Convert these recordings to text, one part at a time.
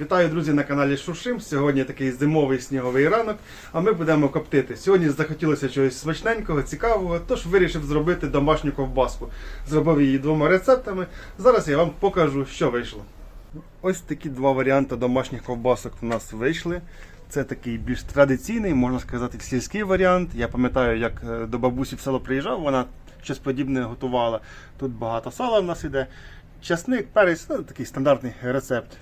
Вітаю, друзі, на каналі Шуршим. Сьогодні такий зимовий сніговий ранок, а ми будемо коптити. Сьогодні захотілося чогось смачненького, цікавого, тож вирішив зробити домашню ковбаску. Зробив її двома рецептами. Зараз я вам покажу, що вийшло. Ось такі два варіанти домашніх ковбасок в нас вийшли. Це такий більш традиційний, можна сказати, сільський варіант. Я пам'ятаю, як е, до бабусі в село приїжджав, вона щось подібне готувала. Тут багато сала в нас іде. Часник, перець, ну, такий стандартний рецепт.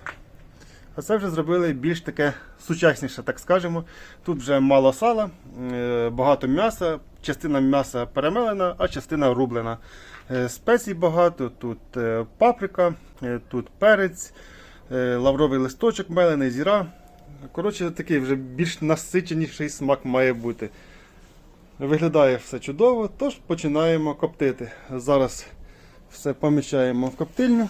А це вже зробили більш таке сучасніше, так скажемо. Тут вже мало сала, е, багато м'яса, частина м'яса перемелена, а частина рублена. Е, Спецій багато, тут е, паприка, тут перець, лавровий листочок мелений, зіра. Коротше, такий вже більш насиченіший смак має бути. Виглядає все чудово, тож починаємо коптити. Зараз все поміщаємо в коптильню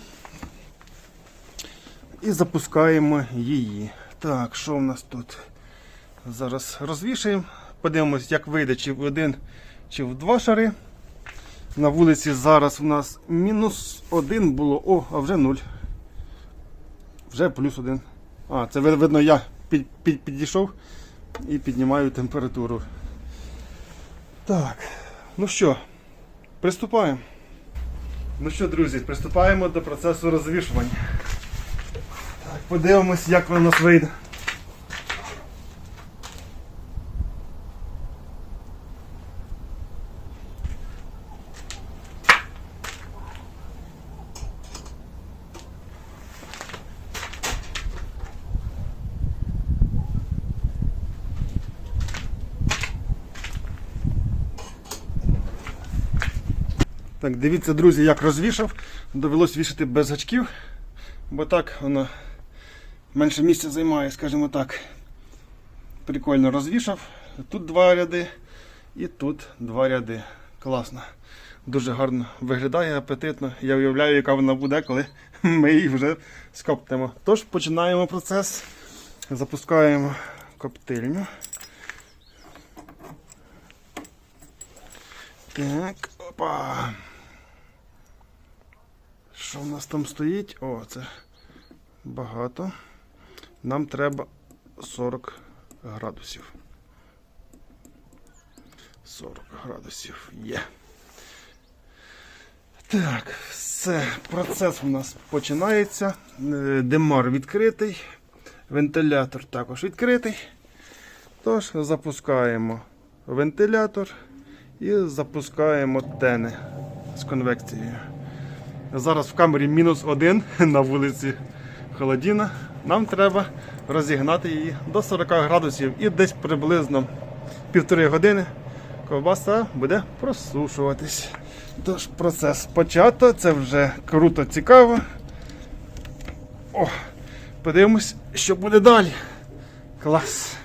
і запускаємо її. Так, що в нас тут? Зараз розвішаємо. Подивимось, як вийде, чи в один, чи в два шари. На вулиці зараз у нас мінус один було. О, а вже нуль. Вже плюс один. А, це видно, я під, під, підійшов і піднімаю температуру. Так, ну що, приступаємо. Ну що, друзі, приступаємо до процесу розвішування. Подивимось, як воно у нас вийде. Так, дивіться, друзі, як розвішав. Довелось вішати без гачків, бо так воно менше місця займає, скажімо так. Прикольно розвішав. Тут два ряди і тут два ряди. Класно. Дуже гарно виглядає, апетитно. Я уявляю, яка вона буде, коли ми її вже скоптимо. Тож починаємо процес. Запускаємо коптильню. Так, опа. Що в нас там стоїть? О, це багато. Нам треба 40 градусів. 40 градусів є. Так, все, процес у нас починається. Е, Димар відкритий, вентилятор також відкритий. Тож запускаємо вентилятор і запускаємо тени з конвекцією. Зараз в камері мінус один на вулиці холодіна. Нам треба розігнати її до 40 градусів і десь приблизно півтори години ковбаса буде просушуватись. Тож процес почато, це вже круто цікаво. О, подивимось, що буде далі. Клас.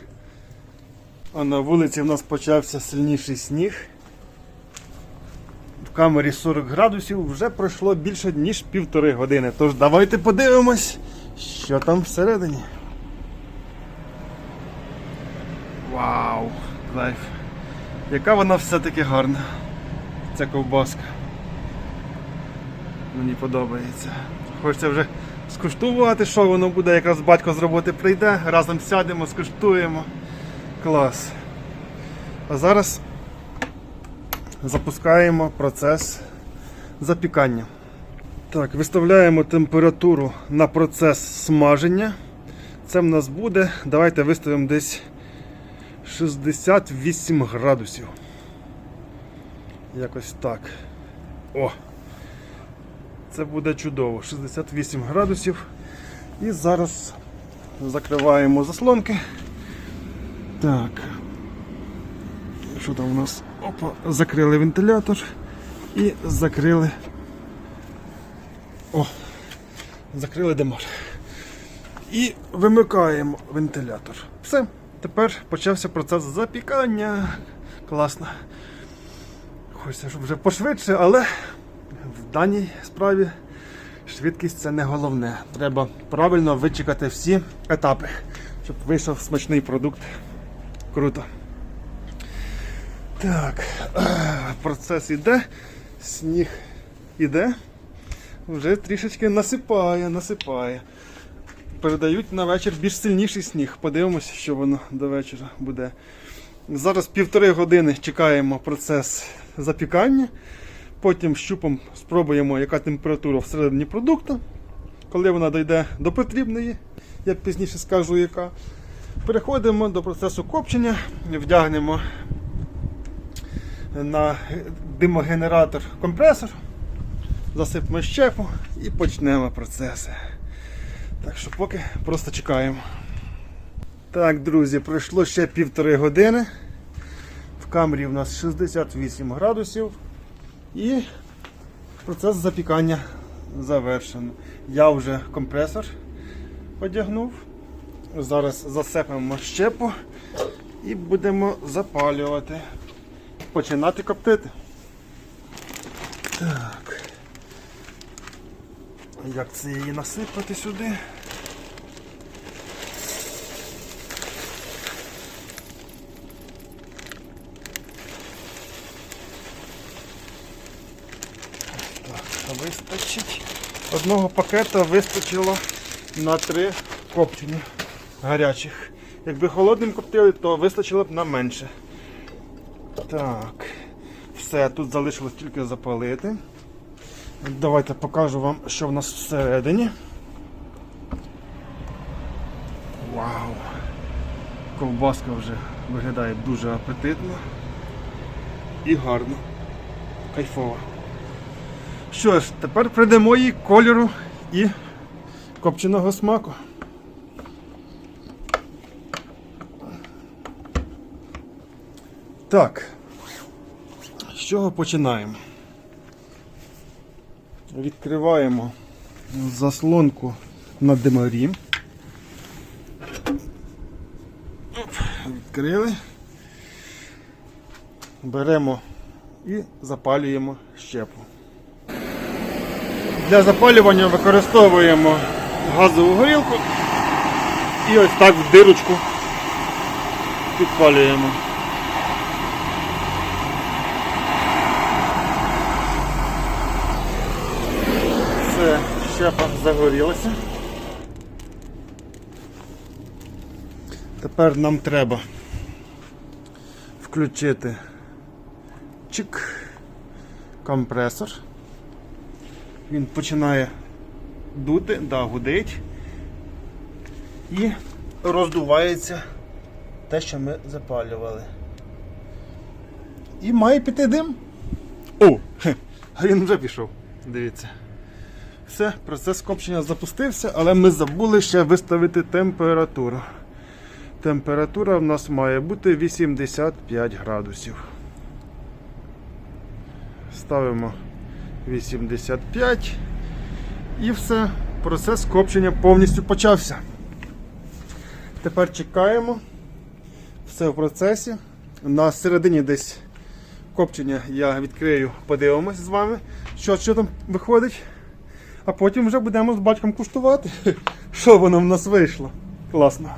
А на вулиці в нас почався сильніший сніг. В камері 40 градусів вже пройшло більше ніж півтори години. Тож давайте подивимось, що там всередині. Вау! Кайф! Яка вона все-таки гарна. Ця ковбаска. Мені подобається. Хочеться вже скуштувати, що воно буде, якраз батько з роботи прийде, разом сядемо, скуштуємо. Клас. А зараз запускаємо процес запікання. Так, виставляємо температуру на процес смаження. Це в нас буде. Давайте виставимо десь 68 градусів. Якось так. О! Це буде чудово. 68 градусів. І зараз закриваємо заслонки. Так. Що там у нас? Опа, закрили вентилятор і закрили. О! Закрили демар. І вимикаємо вентилятор. Все, тепер почався процес запікання. Класно. Хочеться, щоб вже пошвидше, але в даній справі швидкість це не головне. Треба правильно вичекати всі етапи, щоб вийшов смачний продукт. Круто. Так, процес іде, сніг іде, вже трішечки насипає, насипає. передають на вечір більш сильніший сніг. Подивимося, що воно до вечора буде. Зараз півтори години чекаємо процес запікання. Потім щупом спробуємо, яка температура всередині продукту. Коли вона дійде до потрібної, я пізніше скажу яка. Переходимо до процесу копчення, вдягнемо на димогенератор компресор, засипемо щепу і почнемо процеси. Так що поки просто чекаємо. Так, друзі, пройшло ще півтори години. В камері у нас 68 градусів. І процес запікання завершено. Я вже компресор одягнув. Зараз засипемо щепу і будемо запалювати. Починати коптити. Так. Як це її насипати сюди? Вистачить. Одного пакета вистачило на три копчення гарячих. Якби холодним коптили, то вистачило б на менше. Так, все, тут залишилось тільки запалити. Давайте покажу вам, що в нас всередині. Вау! Ковбаска вже виглядає дуже апетитно і гарно. Кайфово. Що ж, тепер придамо їй кольору і копченого смаку. Так, з чого починаємо? Відкриваємо заслонку на димарі. Відкрили. Беремо і запалюємо щепу. Для запалювання використовуємо газову горілку і ось так в дирочку підпалюємо. Все, щепа загорілася. Тепер нам треба включити чик компресор. Він починає дути, да, гудить і роздувається те, що ми запалювали. І має піти дим. О! хе, він вже пішов. Дивіться. Все, процес копчення запустився, але ми забули ще виставити температуру. Температура в нас має бути 85 градусів. Ставимо 85 і все, процес копчення повністю почався. Тепер чекаємо. Все в процесі. На середині десь копчення я відкрию, подивимось з вами, що, що там виходить. А потім вже будемо з батьком куштувати, що воно в нас вийшло. Класно.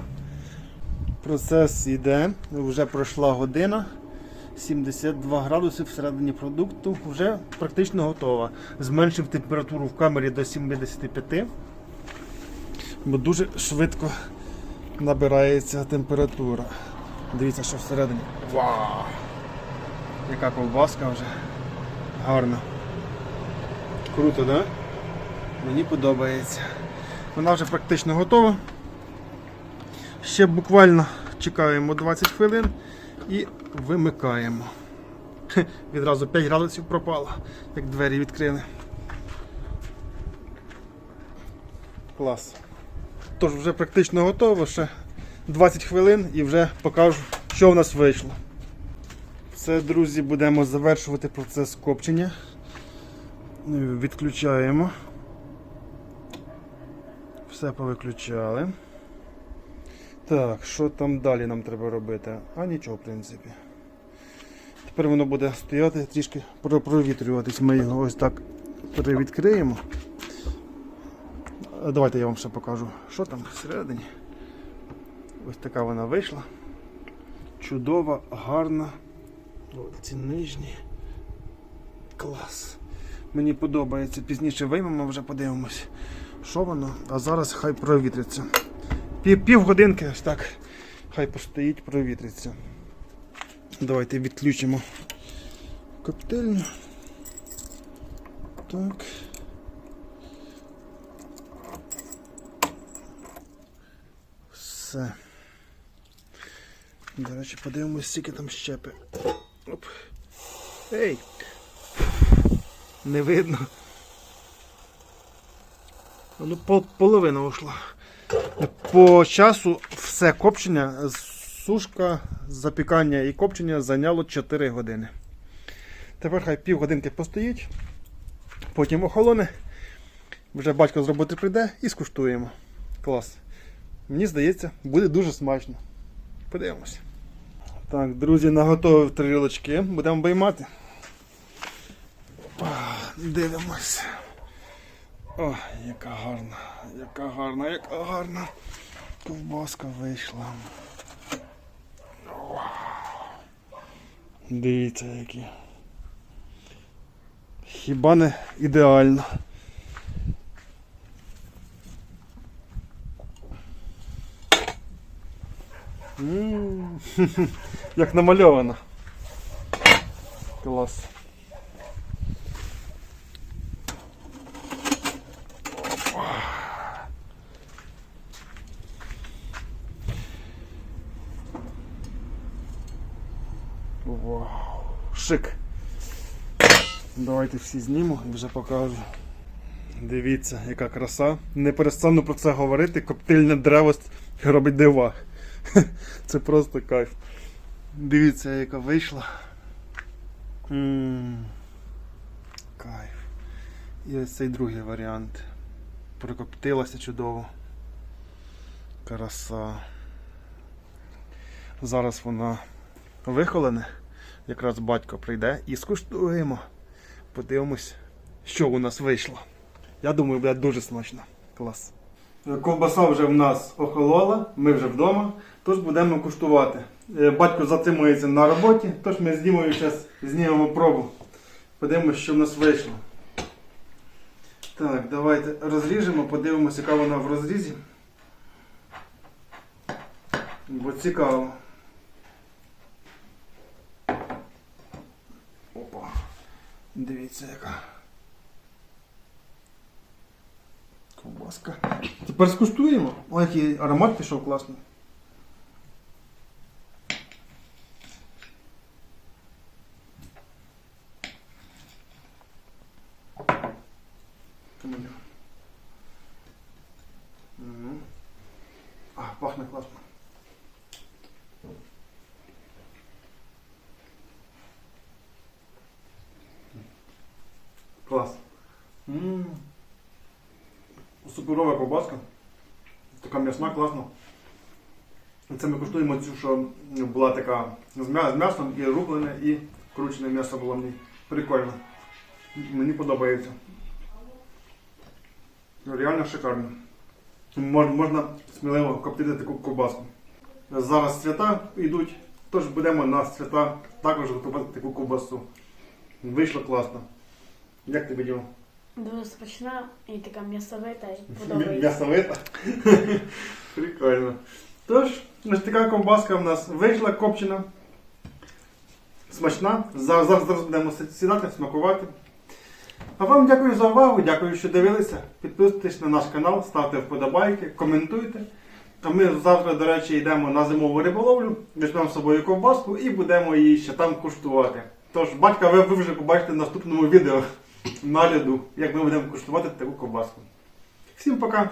Процес йде, вже пройшла година. 72 градуси всередині продукту вже практично готова. Зменшив температуру в камері до 75, бо дуже швидко набирається температура. Дивіться, що всередині. Вау! Яка ковбаска вже гарна. Круто, так? Да? Мені подобається. Вона вже практично готова. Ще буквально чекаємо 20 хвилин і вимикаємо. Відразу 5 градусів пропало, як двері відкрили. Клас. Тож вже практично готово, ще 20 хвилин і вже покажу, що в нас вийшло. Все, друзі, будемо завершувати процес копчення. Відключаємо. Все повиключали. Так, що там далі нам треба робити? А нічого, в принципі. Тепер воно буде стояти, трішки про- провітрюватись. Ми його ось так перевідкриємо. Давайте я вам ще покажу, що там всередині. Ось така вона вийшла. Чудова, гарна. О, ці нижні. Клас. Мені подобається. Пізніше виймемо, вже подивимось. Що воно? А зараз хай провітриться. Пів, пів годинки ось так. Хай постоїть, провітриться. Давайте відключимо коптильню. Так. Все. До речі, подивимось, скільки там щепи. Оп. Ей! Не видно. Ну, пол, половина ушла. По часу все копчення, сушка, запікання і копчення зайняло 4 години. Тепер хай півгодинки постоїть, потім охолоне. Вже батько з роботи прийде і скуштуємо. Клас. Мені здається, буде дуже смачно. Подивимось. Так, друзі, наготовив тарілочки. Будемо. Ах, Дивимось. О, яка гарна, яка гарна, яка гарна. Ковбаска вийшла. Дивіться які. Хіба не ідеально. Як намальовано. Клас. Вау, шик. Давайте всі зніму і вже покажу. Дивіться, яка краса. Не перестану про це говорити. Коптильне древо робить дива. Це просто кайф. Дивіться, яка вийшла. Кайф. І ось цей другий варіант. Прокоптилася чудово. Краса. Зараз вона вихолене. Якраз батько прийде і скуштуємо. Подивимось, що у нас вийшло. Я думаю, буде дуже смачно. Клас. Ковбаса вже в нас охолола, ми вже вдома, тож будемо куштувати. Е, Батько затримується на роботі, тож ми з Дімою зараз знімемо пробу. Подивимось, що в нас вийшло. Так, давайте розріжемо, подивимося, яка вона в розрізі. Бо цікаво. Опа. Дивіться яка. Ковбаска. Тепер скуштуємо. О, який аромат пішов класний. А, пахне класно. Клас. М. Суперова ковбаска. Така м'ясна, класна. Це ми куштуємо цю, що була така з м'ясом і рублене, і кручене м'ясо було мені. Прикольно. Мені подобається. Реально шикарно. Мож- Можна сміливо коптити таку ковбаску. Зараз свята йдуть, тож будемо на свята також готувати таку ковбасу. Вийшло класно. Як тобі Діма? Дуже смачна і така м'ясовита і подобається. М'ясовита. Прикольно. Тож, ось така ковбаска в нас вийшла копчена. Смачна. Зараз, зараз, будемо сідати, смакувати. А вам дякую за увагу, дякую, що дивилися. Підписуйтесь на наш канал, ставте вподобайки, коментуйте. А ми завтра, до речі, йдемо на зимову риболовлю, візьмемо з собою ковбаску і будемо її ще там куштувати. Тож, батька, ви, ви вже побачите в наступному відео на льоду, як ми будемо куштувати таку ковбаску. Всім пока!